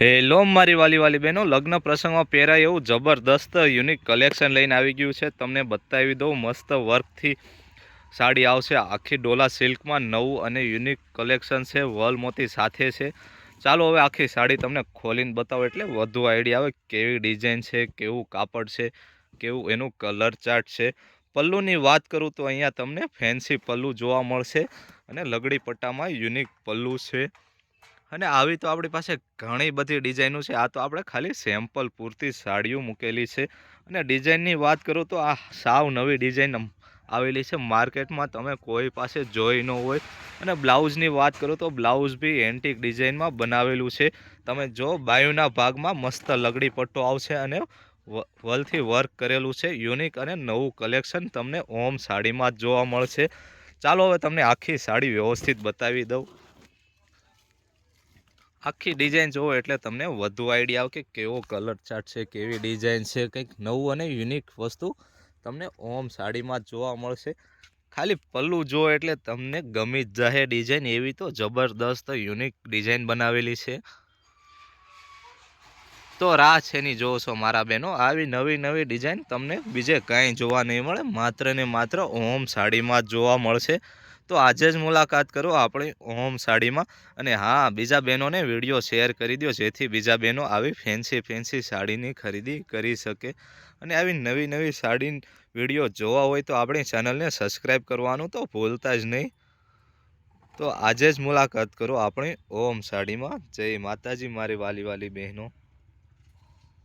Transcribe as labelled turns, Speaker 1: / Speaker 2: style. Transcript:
Speaker 1: Hello મારી વાલી વાલી બહેનો, લગ્ન પ્રસંગમાં પહેરાય એવું જબરદસ્ત યુનિક કલેક્શન લઈને આવી ગયું છે. તમને બતાવી દઉં, મસ્ત વર્કથી સાડી આવશે, આખી ડોલા સિલ્કમાં નવું અને યુનિક કલેક્શન છે, વલ મોતી સાથે છે. ચાલો હવે આખી સાડી તમને ખોલીને બતાવો, એટલે વધુ આઈડિયા આવે કેવી ડિઝાઇન છે, કેવું કાપડ છે, કેવું એનું કલર ચાર્ટ છે. પલ્લુની વાત કરું તો અહીંયા તમને ફેન્સી પલ્લુ જોવા મળશે અને લગડી પટ્ટામાં યુનિક પલ્લુ છે. અને આવી તો આપણી પાસે ઘણી બધી ડિઝાઇનો છે. આ તો આપણે ખાલી સેમ્પલ પૂરતી સાડીઓ મૂકેલી છે. અને ડિઝાઇનની વાત કરું તો આ સાવ નવી ડિઝાઇન આવેલી છે. માર્કેટમાં તમે કોઈ પાસે જોઈ ન હોય. અને બ્લાઉઝની વાત કરું તો બ્લાઉઝ બી એન્ટિક ડિઝાઇનમાં બનાવેલું છે. તમે જો બાયુના ભાગમાં મસ્ત લગડી પટ્ટો આવશે અને વલથી વર્ક કરેલું છે. યુનિક અને નવું કલેક્શન તમને ઓમ સાડીમાં જોવા મળશે. ચાલો હવે તમને આખી સાડી વ્યવસ્થિત બતાવી દઉં. આખી ડિઝાઇન જોવો એટલે તમને વધુ આઈડિયા આવે કે કેવો કલર ચાર્ટ છે, કેવી ડિઝાઇન છે, કંઈક નવું અને યુનિક વસ્તુ તમને ઓમ સાડીમાં જોવા મળશે. ખાલી પલ્લું જો એટલે તમને ગમી જ જાહે ડિઝાઇન એવી તો જબરદસ્ત યુનિક ડિઝાઇન બનાવેલી છે. તો રાહ છે ની જોવો છો મારા બહેનો, આવી નવી નવી ડિઝાઇન તમને બીજે કાંઈ જોવા નહીં મળે, માત્ર ને માત્ર ઓમ સાડીમાં જ જોવા મળશે. તો આજે જ મુલાકાત કરો આપણી ઓમ સાડીમાં. અને હા, બીજા બહેનોને વીડિયો શેર કરી દો જેથી બીજા બહેનો આવી ફેન્સી ફેન્સી સાડીની ખરીદી કરી શકે. અને આવી નવી નવી સાડી વીડિયો જોવા હોય તો આપણી ચેનલને સબસ્ક્રાઈબ કરવાનું તો ભૂલતા જ નહીં. તો આજે જ મુલાકાત કરો આપણી ઓમ સાડીમાં. જય માતાજી, મારી વાલી વાલી બહેનો.